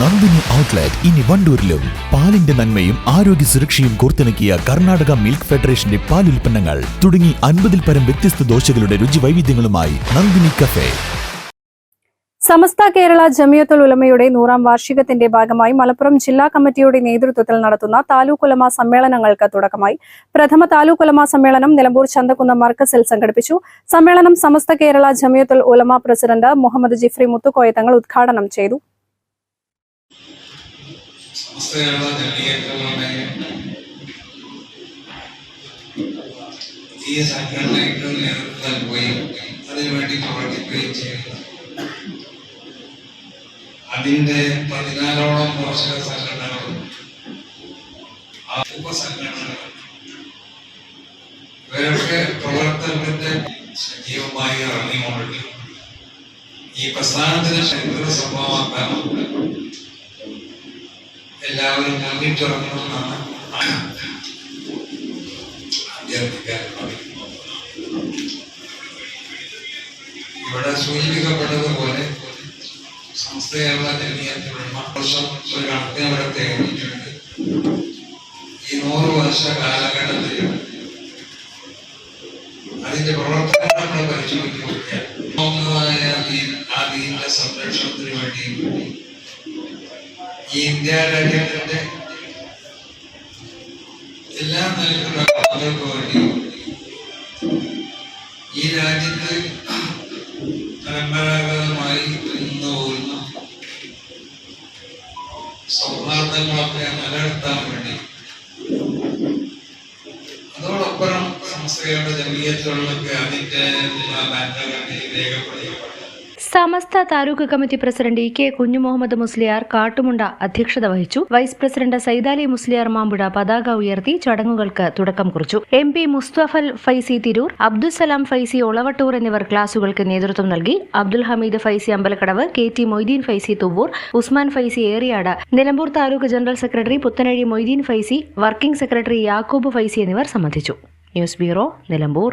Nandini outlet ഇനി വണ്ടൂരിലും. പാലിന്റെ നന്മയും ആരോഗ്യ സുരക്ഷയും കോർത്തിണക്കിയ കർണാടക മിൽക്ക് ഫെഡറേഷന്റെ പാൽ ഉൽപ്പന്നങ്ങൾ തുടങ്ങി അൻപതിൽ പരം വ്യത്യസ്ത ദോശകളുടെ രുചി വൈവിധ്യങ്ങളുമായി നന്ദിനി കഫേ. സമസ്ത കേരള ജമിയത്തുൽ ഉലമയുടെ നൂറാം വാർഷികത്തിന്റെ ഭാഗമായി മലപ്പുറം ജില്ലാ കമ്മിറ്റിയുടെ നേതൃത്വത്തിൽ നടത്തുന്ന താലൂക്ക് ഉലമ സമ്മേളനങ്ങൾക്ക് തുടക്കമായി. പ്രഥമ താലൂക്ക് ഉലമ സമ്മേളനം നിലമ്പൂർ ചന്തക്കുന്ന മർക്കസിൽ സംഘടിപ്പിച്ചു. സമ്മേളനം സമസ്ത കേരള ജമിയത്തുൽ ഉലമ പ്രസിഡന്റ് മുഹമ്മദ് ജിഫ്രി മുത്തുക്കോയ തങ്ങൾ ഉദ്ഘാടനം ചെയ്തു. സമസ്തയുള്ള ജനീയത്വങ്ങളുടെ ഈ സംഘടനയ്ക്ക് നേതൃത്വം നൽകുകയും അതിനുവേണ്ടി പ്രവർത്തിക്കുകയും ചെയ്യുന്നു. അതിന്റെ പതിനാലോളം പോഷക സംഘടനകൾ ആ ഉപസംഘടനകളും ഇവരൊക്കെ പ്രവർത്തനത്തിന്റെ സജീവമായി ഇറങ്ങിക്കൊണ്ട് ഈ പ്രസ്ഥാനത്തിന് ചരിത്ര സംഭവമാക്കാനുണ്ട് എല്ലാവരും മുന്നിട്ടിറങ്ങണമെന്നാണ് അഭ്യർത്ഥിക്കാറുള്ളത് ഇവിടെ സൂചിപ്പിക്കപ്പെട്ടതുപോലെ സംസ്ഥയുള്ള ജനീയത്തിലുള്ള വർഷം ഒരു കണക്കിന് ഇവിടെ തേടിയിട്ടുണ്ട്. ഈ നൂറ് വർഷ കാലഘട്ടത്തിൽ അതിന്റെ പ്രവർത്തനങ്ങൾ നമ്മൾ പരിശോധിക്കുകയാണ് ആ ദീന്റെ സംരക്ഷണത്തിന് വേണ്ടിയും ഈ ഇന്ത്യ രാജ്യത്തിന്റെ എല്ലാ നിലക്കുള്ള ആളുകൾക്ക് വേണ്ടി ഈ രാജ്യത്ത് പരമ്പരാഗതമായി നിന്ന് പോകുന്ന സൗഹാർദ്ദങ്ങളൊക്കെ നിലനിർത്താൻ വേണ്ടി അതോടൊപ്പം സംസ്ഥയുടെ ജമീയത്തുകളിലൊക്കെ അതിന്റെ ഭരണഘടനയിൽ രേഖപ്പെടുത്തപ്പെട്ടു Samastha taluk committee president E K Kunhumuhammed Musliyar Kattumunda അധ്യക്ഷത വഹിച്ചു. വൈസ് പ്രസിഡന്റ് സൈദാലി മുസ്ലിയാർ മാമ്പുഴ പതാക ഉയർത്തി ചടങ്ങുകൾക്ക് തുടക്കം കുറിച്ചു. എം പി മുസ്തഫൽ ഫൈസി തിരൂർ അബ്ദുസലാം ഫൈസി ഒളവട്ടൂർ എന്നിവർ ക്ലാസുകൾക്ക് നേതൃത്വം നൽകി. Abdul Hameed Faizy Ambalakkadavu K T Moideen Faizy Thuvvur Usman Faizy Eriyad Nilambur taluk general secretary Puthanazhi Moideen Faizy working secretary Yakub Faizy എന്നിവർ സംബന്ധിച്ചു. News bureau Nilambur.